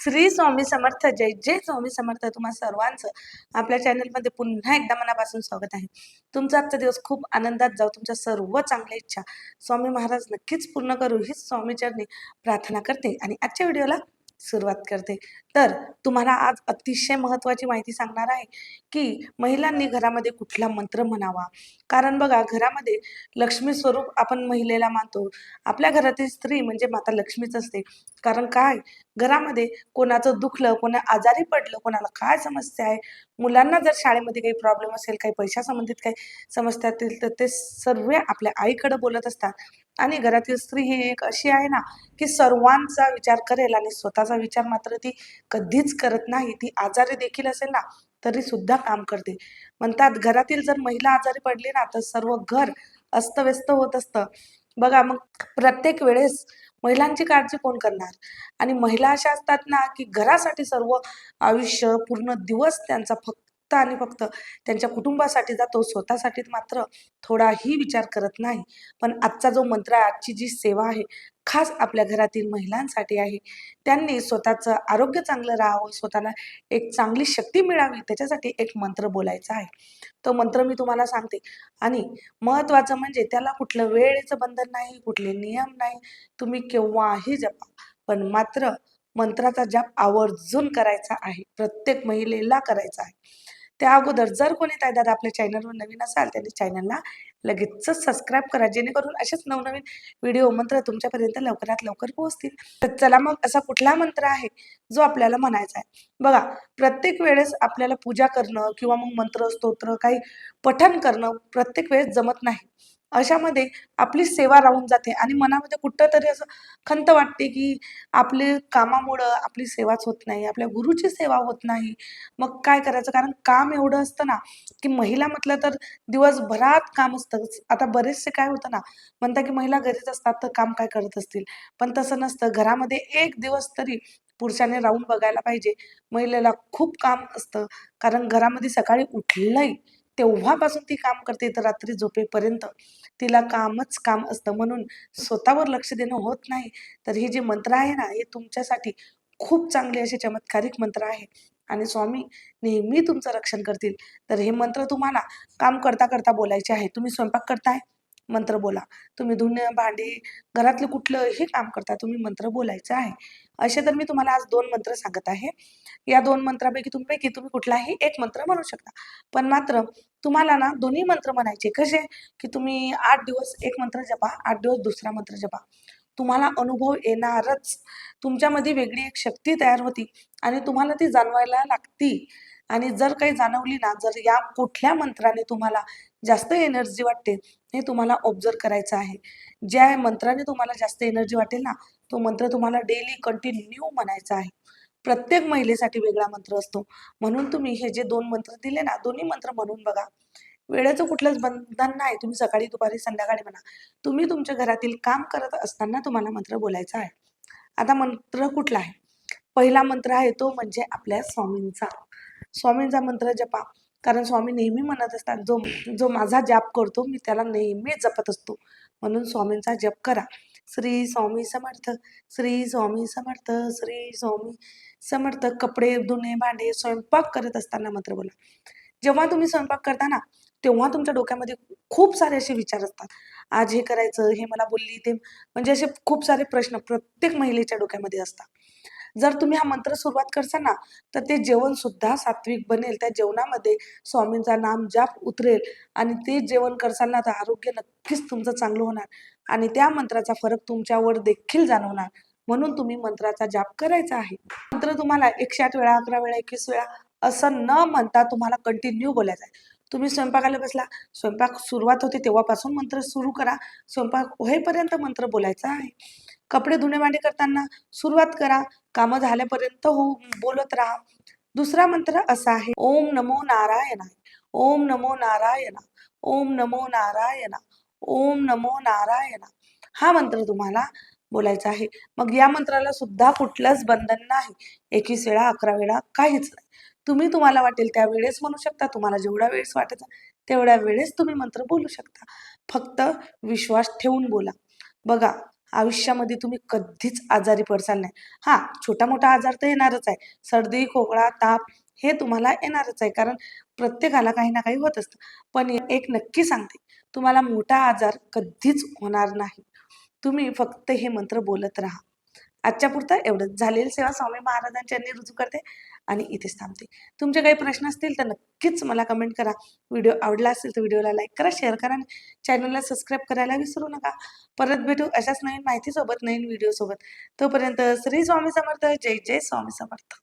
श्री स्वामी समर्थ जय जय स्वामी समर्थ तुम्हा सर्वांचं. आपल्या चॅनलमध्ये पुन्हा एकदा मनापासून स्वागत आहे. तुमचा आजचा दिवस खूप आनंदात जाऊ तुमच्या सर्व चांगल्या इच्छा स्वामी महाराज नक्कीच पूर्ण करू हीच स्वामी चरणी प्रार्थना करते. आणि आजच्या व्हिडिओला सुरुवात करते. तर तुम्हाला आज अतिशय महत्त्वाची माहिती सांगणार आहे की महिलांनी घरामध्ये कुठला मंत्र म्हणावा. कारण बघा घरामध्ये लक्ष्मी स्वरूप आपण महिलेला मानतो. आपल्या घरातील स्त्री म्हणजे माता लक्ष्मीच असते. कारण काय? घरामध्ये कोणाचं दुखलं कोणा आजारी पडलं कोणाला काय समस्या आहे? मुलांना जर शाळेमध्ये काही प्रॉब्लेम असेल काही पैशासंबंधित काही समस्या असतील तर ते सर्व आपल्या आईकडे बोलत असतात. आणि घरातील स्त्री ही एक अशी आहे ना की सर्वांचा विचार करेल आणि स्वतःचा विचार मात्र ती कधीच करत नाही. ती आजारी देखील असेल ना तरी सुद्धा काम करते. म्हणतात घरातील जर महिला आजारी पडली ना तर सर्व घर अस्तव्यस्त होत असतं. बघा मग प्रत्येक वेळेस महिलांची काळजी कोण करणार? आणि महिला अशा असतात ना की घरासाठी सर्व आयुष्य पूर्ण दिवस त्यांचा फक्त फक्त आणि फक्त त्यांच्या कुटुंबासाठी जातो स्वतःसाठी मात्र थोडाही विचार करत नाही. पण आजचा जो मंत्र आहे आजची जी सेवा आहे खास आपल्या घरातील महिलांसाठी आहे त्यांनी स्वतःचं आरोग्य चांगलं राहावं स्वतःला एक चांगली शक्ती मिळावी त्याच्यासाठी एक मंत्र बोलायचा आहे. तो मंत्र मी तुम्हाला सांगते. आणि महत्त्वाचं म्हणजे त्याला कुठलं वेळेचं बंधन नाही कुठले नियम नाही तुम्ही केव्हाही जपा. पण मात्र मंत्राचा जाप आवर्जून करायचा आहे प्रत्येक महिलेला करायचा आहे. त्या अगोदर जर कोणी तायदाद आपल्या चॅनलवर नवीन असाल त्यांनी चॅनलला लगेचच सबस्क्राईब करा जेणेकरून असेच नवनवीन व्हिडिओ मंत्र तुमच्यापर्यंत लवकरात लवकर पोहोचतील. तर चला मग असा कुठला मंत्र आहे जो आपल्याला म्हणायचा आहे. बघा प्रत्येक वेळेस आपल्याला पूजा करणं किंवा मग मंत्र स्तोत्र काही पठण करणं प्रत्येक वेळेस जमत नाही. अशामध्ये आपली सेवा राहून जाते आणि मनामध्ये कुठं तरी असं खंत वाटते की आपले कामामुळं आपली सेवाच होत नाही आपल्या गुरुची सेवा होत नाही. मग काय करायचं? कारण काम एवढं असतं ना की महिला म्हटलं तर दिवसभरात काम असतं. आता बरेचसे काय होतं ना म्हणता की महिला घरीच असतात तर काम काय करत असतील? पण तसं नसतं. घरामध्ये एक दिवस तरी पुरुषाने राहून बघायला पाहिजे. महिलेला खूप काम असतं. कारण घरामध्ये सकाळी उठलंही तेव्हापासून ती काम करते तर रात्री झोपेपर्यंत. तिला कामच काम असतं. म्हणून स्वतःवर लक्ष देणं होत नाही. तर हे जे मंत्र आहे ना हे तुमच्यासाठी खूप चांगले असे चमत्कारिक मंत्र आहे. आणि स्वामी नेहमी तुमचं रक्षण करतील. तर हे मंत्र तुम्हाला काम करता करता बोलायचे आहे. तुम्ही स्वयंपाक करताय? मंत्र बोला. तुम्ही धुणं भांडी घरातलं कुठलंही काम करता तुम्ही मंत्र बोलायचं आहे. असे तर मी तुम्हाला आज दोन मंत्र सांगत आहे. या दोन मंत्रापैकी तुमपैकी तुम्ही कुठलाही एक मंत्र म्हणू शकता. पण मात्र तुम्हाला ना दोन्ही मंत्र म्हणायचे कसे? की तुम्ही आठ दिवस एक मंत्र जपा आठ दिवस दुसरा मंत्र जपा. तुम्हाला अनुभव येणारच. तुमच्यामध्ये वेगळी एक शक्ती तयार होती आणि तुम्हाला ती जाणवायला लागती. आणि जर काही जाणवली ना जर या कुठल्या मंत्राने तुम्हाला जास्त एनर्जी वाटते हे तुम्हाला ऑब्झर्व करायचं आहे. ज्या मंत्राने तुम्हाला जास्त एनर्जी वाटेल ना तो मंत्र तुम्हाला डेली कंटिन्यू म्हणायचा आहे. प्रत्येक महिलेसाठी वेगळा मंत्र असतो. म्हणून तुम्ही हे जे दोन मंत्र दिले ना दोन्ही मंत्र म्हणून बघा. वेळेचं कुठलंच बंधन नाही तुम्ही सकाळी दुपारी संध्याकाळी म्हणा. तुम्ही तुमच्या घरातील काम करत असताना तुम्हाला मंत्र बोलायचा आहे. आता मंत्र कुठला आहे? पहिला मंत्र आहे तो म्हणजे आपल्या स्वामींचा. स्वामींचा मंत्र जपा. कारण स्वामी नेहमी म्हणत असतात जो जो माझा जाप करतो मी त्याला नेहमी जपत असतो. म्हणून स्वामींचा जप करा. श्री स्वामी समर्थ श्री स्वामी समर्थ श्री स्वामी समर्थ. कपडे धुणे भांडे स्वयंपाक करत असताना मंत्र बोला. जेव्हा तुम्ही स्वयंपाक करता ना तेव्हा तुमच्या डोक्यामध्ये खूप सारे असे विचार असतात. आज हे करायचं हे मला बोलली ते म्हणजे असे खूप सारे प्रश्न प्रत्येक महिलेच्या डोक्यामध्ये असतात. जर तुम्ही हा मंत्र सुरुवात करसाल ना तर ते जेवण सुद्धा सात्विक बनेल. त्या जेवणामध्ये स्वामींचा नाम जाप उतरेल आणि ते जेवण करसाल ना तर आरोग्य नक्कीच तुमचं चांगलं होणार. आणि त्या मंत्राचा फरक तुमच्यावर देखील जाणवणार. म्हणून तुम्ही मंत्राचा जाप करायचा आहे. मंत्र तुम्हाला एकशे आठ वेळा अकरा वेळा एकवीस वेळा असं न म्हणता तुम्हाला कंटिन्यू बोलायचं आहे. तुम्ही स्वयंपाकाला बसला स्वयंपाक सुरुवात होते तेव्हापासून मंत्र सुरू करा. स्वयंपाक होईपर्यंत मंत्र बोलायचा आहे. कपडे धुणे करताना सुरुवात करा कामं झाल्यापर्यंत हो बोलत राहा. दुसरा मंत्र असा आहे ओम नमो नारायणा ओम नमो नारायणा ओम नमो नारायणा ओम नमो नारायणा हा मंत्र तुम्हाला बोलायचा आहे. मग या मंत्राला सुद्धा कुठलंच बंधन नाही. एकवीस वेळा अकरा वेळा काहीच नाही. तुम्ही तुम्हाला वाटेल त्या वेळेस म्हणू शकता तुम्हाला जेवढा वेळेस वाटत तेवढ्या वेळेस तुम्ही मंत्र बोलू शकता. फक्त विश्वास ठेवून बोला. बघा आयुष्यामध्ये तुम्ही कधीच आजारी पडसाल नाही. हां छोटा मोठा आजार तर येणारच आहे. सर्दी खोकळा ताप हे तुम्हाला येणारच आहे. कारण प्रत्येकाला काही ना काही होत असतं. पण एक नक्की सांगते तुम्हाला मोठा आजार कधीच होणार नाही. तुम्ही फक्त हे मंत्र बोलत राहा. आजच्या पुरतं एवढंच. झालेली सेवा स्वामी महाराजांच्या रुजू करते आणि इथेच थांबते. तुमचे काही प्रश्न असतील तर नक्कीच मला कमेंट करा. व्हिडिओ आवडला असेल तर व्हिडिओला लाईक करा शेअर करा आणि चॅनलला सबस्क्राईब करायला विसरू नका. परत भेटू अशाच नवीन माहितीसोबत नवीन व्हिडिओसोबत तोपर्यंत श्री स्वामी समर्थ. जय जय स्वामी समर्थ.